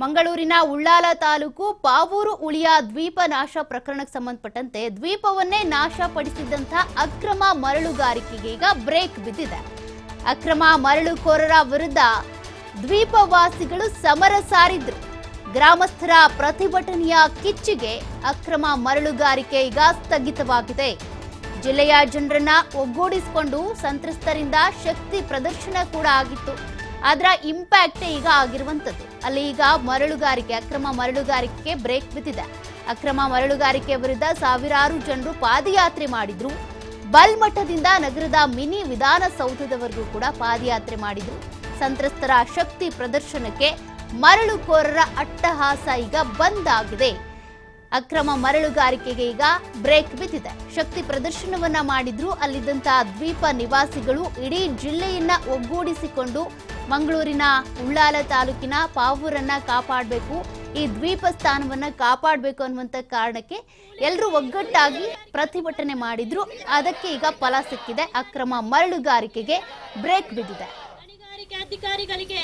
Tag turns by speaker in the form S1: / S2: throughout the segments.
S1: ಮಂಗಳೂರಿನ ಉಳ್ಳಾಲ ತಾಲೂಕು ಪಾವೂರು ಉಳಿಯ ದ್ವೀಪ ನಾಶ ಪ್ರಕರಣಕ್ಕೆ ಸಂಬಂಧಪಟ್ಟಂತೆ ದ್ವೀಪವನ್ನೇ ನಾಶಪಡಿಸಿದಂತಹ ಅಕ್ರಮ ಮರಳುಗಾರಿಕೆಗೆ ಈಗ ಬ್ರೇಕ್ ಬಿದ್ದಿದೆ. ಅಕ್ರಮ ಮರಳುಕೋರರ ವಿರುದ್ಧ ದ್ವೀಪವಾಸಿಗಳು ಸಮರ ಸಾರಿದ್ರು. ಗ್ರಾಮಸ್ಥರ ಪ್ರತಿಭಟನೆಯ ಕಿಚ್ಚಿಗೆ ಅಕ್ರಮ ಮರಳುಗಾರಿಕೆ ಈಗ ಸ್ಥಗಿತವಾಗಿದೆ. ಜಿಲ್ಲೆಯ ಜನರನ್ನ ಒಗ್ಗೂಡಿಸಿಕೊಂಡು ಸಂತ್ರಸ್ತರಿಂದ ಶಕ್ತಿ ಪ್ರದರ್ಶನ ಕೂಡ ಆಗಿತ್ತು. ಅದರ ಇಂಪ್ಯಾಕ್ಟ್ ಈಗ ಆಗಿರುವಂತದ್ದು ಅಲ್ಲಿ ಈಗ ಮರಳುಗಾರಿಕೆ, ಅಕ್ರಮ ಮರಳುಗಾರಿಕೆ ಬ್ರೇಕ್ ಬಿದ್ದಿದೆ. ಅಕ್ರಮ ಮರಳುಗಾರಿಕೆ ವಿರುದ್ಧ ಸಾವಿರಾರು ಜನರು ಪಾದಯಾತ್ರೆ ಮಾಡಿದ್ರು. ಬಲ್ಮಠದಿಂದ ನಗರದ ಮಿನಿ ವಿಧಾನಸೌಧದವರೆಗೂ ಕೂಡ ಪಾದಯಾತ್ರೆ ಮಾಡಿದ್ರು. ಸಂತ್ರಸ್ತರ ಶಕ್ತಿ ಪ್ರದರ್ಶನಕ್ಕೆ ಮರಳುಕೋರರ ಅಟ್ಟಹಾಸ ಈಗ ಬಂದ್ ಆಗಿದೆ. ಅಕ್ರಮ ಮರಳುಗಾರಿಕೆಗೆ ಈಗ ಬ್ರೇಕ್ ಬಿದ್ದಿದೆ. ಶಕ್ತಿ ಪ್ರದರ್ಶನವನ್ನ ಮಾಡಿದ್ರು. ಅಲ್ಲಿದ್ದಂತಹ ದ್ವೀಪ ನಿವಾಸಿಗಳು ಇಡೀ ಜಿಲ್ಲೆಯನ್ನ ಒಗ್ಗೂಡಿಸಿಕೊಂಡು ಮಂಗಳೂರಿನ ಉಳ್ಳಾಲ ತಾಲೂಕಿನ ಪಾವೂರನ್ನ ಕಾಪಾಡಬೇಕು, ಈ ದ್ವೀಪ ಸ್ಥಾನವನ್ನ ಕಾಪಾಡಬೇಕು ಅನ್ನುವಂತ ಕಾರಣಕ್ಕೆ ಎಲ್ಲರೂ ಒಗ್ಗಟ್ಟಾಗಿ ಪ್ರತಿಭಟನೆ ಮಾಡಿದ್ರು. ಅದಕ್ಕೆ ಈಗ ಫಲ ಸಿಕ್ಕಿದೆ. ಅಕ್ರಮ ಮರಳುಗಾರಿಕೆಗೆ ಬ್ರೇಕ್ ಬಿದ್ದಿದೆ.
S2: ಅಧಿಕಾರಿಗಳಿಗೆ.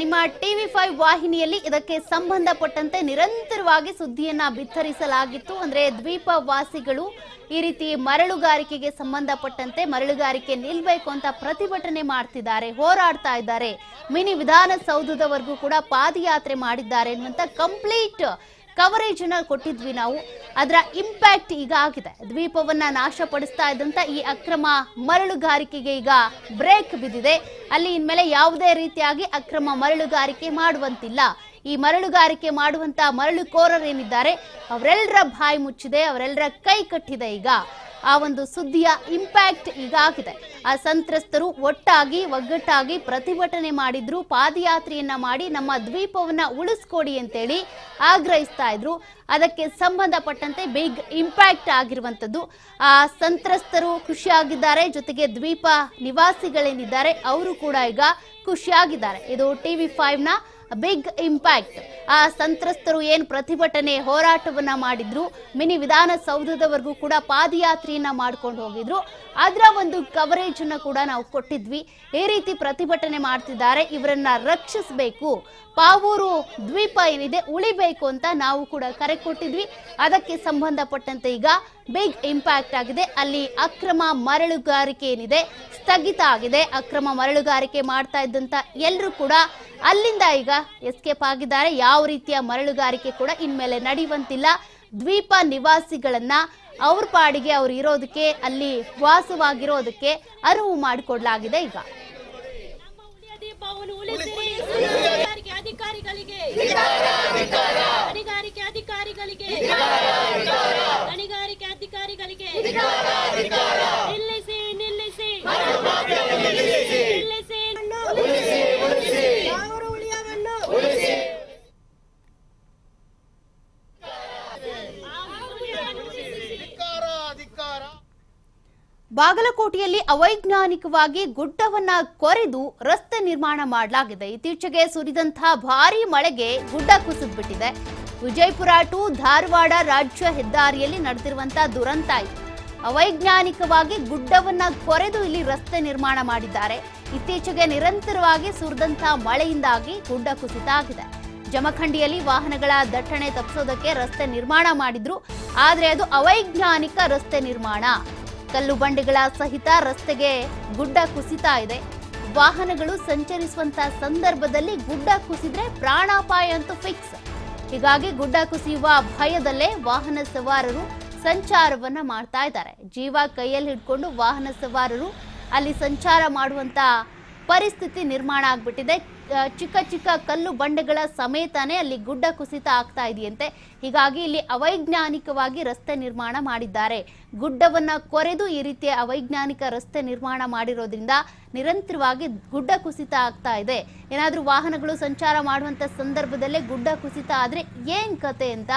S1: ನಿಮ್ಮ ಟಿವಿ ಫೈವ್ ವಾಹಿನಿಯಲ್ಲಿ ಇದಕ್ಕೆ ಸಂಬಂಧಪಟ್ಟಂತೆ ನಿರಂತರವಾಗಿ ಸುದ್ದಿಯನ್ನ ಬಿತ್ತರಿಸಲಾಗಿತ್ತು. ಅಂದ್ರೆ ದ್ವೀಪ ವಾಸಿಗಳು ಈ ರೀತಿ ಮರಳುಗಾರಿಕೆಗೆ ಸಂಬಂಧಪಟ್ಟಂತೆ ಮರಳುಗಾರಿಕೆ ನಿಲ್ಬೇಕು ಅಂತ ಪ್ರತಿಭಟನೆ ಮಾಡ್ತಿದ್ದಾರೆ, ಹೋರಾಡ್ತಾ ಇದ್ದಾರೆ. ಮಿನಿ ವಿಧಾನಸೌಧದವರೆಗೂ ಕೂಡ ಪಾದಯಾತ್ರೆ ಮಾಡಿದ್ದಾರೆ ಅನ್ನುವಂತ ಕಂಪ್ಲೀಟ್ ಕವರೇಜ್ ಅನ್ನ ಕೊಟ್ಟಿದ್ವಿ ನಾವು. ಅದರ ಇಂಪ್ಯಾಕ್ಟ್ ಈಗ ಆಗಿದೆ. ದ್ವೀಪವನ್ನ ನಾಶಪಡಿಸ್ತಾ ಇದ್ದಂತ ಈ ಅಕ್ರಮ ಮರಳುಗಾರಿಕೆಗೆ ಈಗ ಬ್ರೇಕ್ ಬಿದ್ದಿದೆ. ಅಲ್ಲಿ ಇನ್ಮೇಲೆ ಯಾವುದೇ ರೀತಿಯಾಗಿ ಅಕ್ರಮ ಮರಳುಗಾರಿಕೆ ಮಾಡುವಂತಿಲ್ಲ. ಈ ಮರಳುಗಾರಿಕೆ ಮಾಡುವಂತ ಮರಳುಕೋರರೇನಿದ್ದಾರೆ ಅವರೆಲ್ಲರ ಬಾಯಿ ಮುಚ್ಚಿದೆ ಅವರೆಲ್ಲರ ಕೈ ಕಟ್ಟಿದೆ ಈಗ. ಆ ಒಂದು ಸುದ್ದಿಯ ಇಂಪ್ಯಾಕ್ಟ್ ಈಗ ಆಗಿದೆ ಆ ಸಂತ್ರಸ್ತರು ಒಟ್ಟಾಗಿ, ಒಗ್ಗಟ್ಟಾಗಿ ಪ್ರತಿಭಟನೆ ಮಾಡಿದ್ರು. ಪಾದಯಾತ್ರೆಯನ್ನ ಮಾಡಿ ನಮ್ಮ ದ್ವೀಪವನ್ನ ಉಳಿಸ್ಕೊಡಿ ಅಂತೇಳಿ ಆಗ್ರಹಿಸ್ತಾ ಇದ್ರು. ಅದಕ್ಕೆ ಸಂಬಂಧಪಟ್ಟಂತೆ ಬಿಗ್ ಇಂಪ್ಯಾಕ್ಟ್ ಆಗಿರುವಂತದ್ದು ಆ ಸಂತ್ರಸ್ತರು ಖುಷಿಯಾಗಿದ್ದಾರೆ. ಜೊತೆಗೆ ದ್ವೀಪ ನಿವಾಸಿಗಳೇನಿದ್ದಾರೆ, ಅವರು ಕೂಡ ಈಗ ಖುಷಿಯಾಗಿದ್ದಾರೆ. ಇದು ಟಿವಿ ಫೈವ್ನ ಬಿಗ್ ಇಂಪ್ಯಾಕ್ಟ್ ಆ ಸಂತ್ರಸ್ತರು ಏನು ಪ್ರತಿಭಟನೆ ಹೋರಾಟವನ್ನು ಮಾಡಿದ್ರು, ಮಿನಿ ವಿಧಾನಸೌಧದವರೆಗೂ ಕೂಡ ಪಾದಯಾತ್ರೆಯನ್ನು ಮಾಡ್ಕೊಂಡು ಹೋಗಿದ್ರು. ಅದರ ಒಂದು ಕವರೇಜನ್ನು ಕೂಡ ನಾವು ಕೊಟ್ಟಿದ್ವಿ. ಈ ರೀತಿ ಪ್ರತಿಭಟನೆ ಮಾಡ್ತಿದ್ದಾರೆ, ಇವರನ್ನ ರಕ್ಷಿಸಬೇಕು. ಪಾವೂರು ದ್ವೀಪ ಏನಿದೆ, ಉಳಿಬೇಕು ಅಂತ ನಾವು ಕೂಡ ಕರೆ ಕೊಟ್ಟಿದ್ವಿ. ಅದಕ್ಕೆ ಸಂಬಂಧಪಟ್ಟಂತೆ ಈಗ ಬಿಗ್ ಇಂಪ್ಯಾಕ್ಟ್ ಆಗಿದೆ. ಅಲ್ಲಿ ಅಕ್ರಮ ಮರಳುಗಾರಿಕೆ ಏನಿದೆ, ಸ್ಥಗಿತ ಆಗಿದೆ. ಅಕ್ರಮ ಮರಳುಗಾರಿಕೆ ಮಾಡ್ತಾ ಇದ್ದಂಥ ಎಲ್ಲರೂ ಕೂಡ ಅಲ್ಲಿಂದ ಈಗ ಎಸ್ಕೇಪ್ ಆಗಿದ್ದಾರೆ. ಯಾವ ರೀತಿಯ ಮರಳುಗಾರಿಕೆ ಕೂಡ ಇನ್ಮೇಲೆ ನಡೆಯುವಂತಿಲ್ಲ. ದ್ವೀಪ ನಿವಾಸಿಗಳನ್ನ ಅವ್ರ ಪಾಡಿಗೆ ಅವ್ರು ಇರೋದಕ್ಕೆ, ಅಲ್ಲಿ ವಾಸವಾಗಿರೋದಕ್ಕೆ ಅರಿವು ಮಾಡಿಕೊಡ್ಲಾಗಿದೆ ಈಗ.
S2: ನಮ್ಮ ಉಳಿಯ ದೀಪವನ್ನು ಉಳಿಸಿರಿ ಗಣಿಗಾರಿಕೆ ಅಧಿಕಾರಿಗಳಿಗೆ ಗಣಿಗಾರಿಕೆ ಅಧಿಕಾರಿಗಳಿಗೆ ಗಣಿಗಾರಿಕೆ ಅಧಿಕಾರಿಗಳಿಗೆ ನಿಲ್ಲಿಸಿ ನಿಲ್ಲಿಸಿ ನಿಲ್ಲಿಸಿ
S3: ಅವರು ಉಳಿಯವನ್ನು
S1: ಬಾಗಲಕೋಟೆಯಲ್ಲಿ ಅವೈಜ್ಞಾನಿಕವಾಗಿ ಗುಡ್ಡವನ್ನ ಕೊರೆದು ರಸ್ತೆ ನಿರ್ಮಾಣ ಮಾಡಲಾಗಿದೆ. ಇತ್ತೀಚೆಗೆ ಸುರಿದಂತಹ ಭಾರೀ ಮಳೆಗೆ ಗುಡ್ಡ ಕುಸಿದ್ಬಿಟ್ಟಿದೆ. ವಿಜಯಪುರ ಟು ಧಾರವಾಡ ರಾಜ್ಯ ಹೆದ್ದಾರಿಯಲ್ಲಿ ನಡೆದಿರುವಂತಹ ದುರಂತ ಇದು. ಅವೈಜ್ಞಾನಿಕವಾಗಿ ಗುಡ್ಡವನ್ನ ಕೊರೆದು ಇಲ್ಲಿ ರಸ್ತೆ ನಿರ್ಮಾಣ ಮಾಡಿದ್ದಾರೆ. ಇತ್ತೀಚೆಗೆ ನಿರಂತರವಾಗಿ ಸುರಿದಂತಹ ಮಳೆಯಿಂದಾಗಿ ಗುಡ್ಡ ಕುಸಿತ ಆಗಿದೆ. ಜಮಖಂಡಿಯಲ್ಲಿ ವಾಹನಗಳ ದಟ್ಟಣೆ ತಪ್ಪಿಸೋದಕ್ಕೆ ರಸ್ತೆ ನಿರ್ಮಾಣ ಮಾಡಿದ್ರು. ಆದರೆ ಅದು ಅವೈಜ್ಞಾನಿಕ ರಸ್ತೆ ನಿರ್ಮಾಣ. ಕಲ್ಲು ಬಂಡೆಗಳ ಸಹಿತ ರಸ್ತೆಗೆ ಗುಡ್ಡ ಕುಸಿತಾ ಇದೆ. ವಾಹನಗಳು ಸಂಚರಿಸುವಂತ ಸಂದರ್ಭದಲ್ಲಿ ಗುಡ್ಡ ಕುಸಿದ್ರೆ ಪ್ರಾಣಾಪಾಯ ಅಂತೂ ಫಿಕ್ಸ್ ಹೀಗಾಗಿ ಗುಡ್ಡ ಕುಸಿಯುವ ಭಯದಲ್ಲೇ ವಾಹನ ಸವಾರರು ಸಂಚಾರವನ್ನ ಮಾಡ್ತಾ ಇದ್ದಾರೆ. ಜೀವ ಕೈಯಲ್ಲಿ ಹಿಡ್ಕೊಂಡು ವಾಹನ ಸವಾರರು ಅಲ್ಲಿ ಸಂಚಾರ ಮಾಡುವಂತ ಪರಿಸ್ಥಿತಿ ನಿರ್ಮಾಣ ಆಗ್ಬಿಟ್ಟಿದೆ. ಚಿಕ್ಕ ಚಿಕ್ಕ ಕಲ್ಲು ಬಂಡೆಗಳ ಸಮೇತನೇ ಅಲ್ಲಿ ಗುಡ್ಡ ಕುಸಿತ ಆಗ್ತಾ ಇದೆಯಂತೆ. ಹೀಗಾಗಿ ಇಲ್ಲಿ ಅವೈಜ್ಞಾನಿಕವಾಗಿ ರಸ್ತೆ ನಿರ್ಮಾಣ ಮಾಡಿದ್ದಾರೆ. ಗುಡ್ಡವನ್ನ ಕೊರೆದು ಈ ರೀತಿಯ ಅವೈಜ್ಞಾನಿಕ ರಸ್ತೆ ನಿರ್ಮಾಣ ಮಾಡಿರೋದ್ರಿಂದ ನಿರಂತರವಾಗಿ ಗುಡ್ಡ ಕುಸಿತ ಆಗ್ತಾ ಇದೆ. ಏನಾದರೂ ವಾಹನಗಳು ಸಂಚಾರ ಮಾಡುವಂತ ಸಂದರ್ಭದಲ್ಲೇ ಗುಡ್ಡ ಕುಸಿತ ಆದರೆ ಏನು ಕತೆ ಅಂತ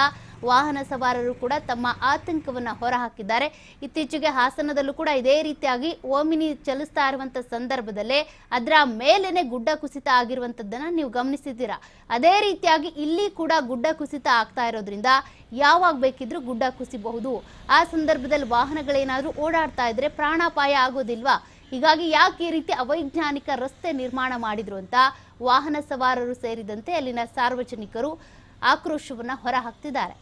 S1: ವಾಹನ ಸವಾರರು ಕೂಡ ತಮ್ಮ ಆತಂಕವನ್ನ ಹೊರಹಾಕಿದ್ದಾರೆ. ಇತ್ತೀಚೆಗೆ ಹಾಸನದಲ್ಲೂ ಕೂಡ ಇದೇ ರೀತಿಯಾಗಿ ಓಮಿನಿ ಚಲಿಸ್ತಾ ಇರುವಂತ ಸಂದರ್ಭದಲ್ಲೇ ಅದರ ಮೇಲೇನೆ ಗುಡ್ಡ ಕುಸಿತ ಆಗಿರುವಂತದ್ದನ್ನ ನೀವು ಗಮನಿಸಿದ್ದೀರಾ? ಅದೇ ರೀತಿಯಾಗಿ ಇಲ್ಲಿ ಕೂಡ ಗುಡ್ಡ ಕುಸಿತ ಆಗ್ತಾ ಇರೋದ್ರಿಂದ ಯಾವಾಗ ಬೇಕಿದ್ರೂ ಗುಡ್ಡ ಕುಸಿಬಹುದು. ಆ ಸಂದರ್ಭದಲ್ಲಿ ವಾಹನಗಳೇನಾದ್ರೂ ಓಡಾಡ್ತಾ ಇದ್ರೆ ಪ್ರಾಣಾಪಾಯ ಆಗೋದಿಲ್ವಾ? ಹೀಗಾಗಿ ಯಾಕೆ ಈ ರೀತಿ ಅವೈಜ್ಞಾನಿಕ ರಸ್ತೆ ನಿರ್ಮಾಣ ಮಾಡಿದ್ರು ಅಂತ ವಾಹನ ಸವಾರರು ಸೇರಿದಂತೆ ಅಲ್ಲಿನ ಸಾರ್ವಜನಿಕರು ಆಕ್ರೋಶವನ್ನ ಹೊರಹಾಕ್ತಿದ್ದಾರೆ.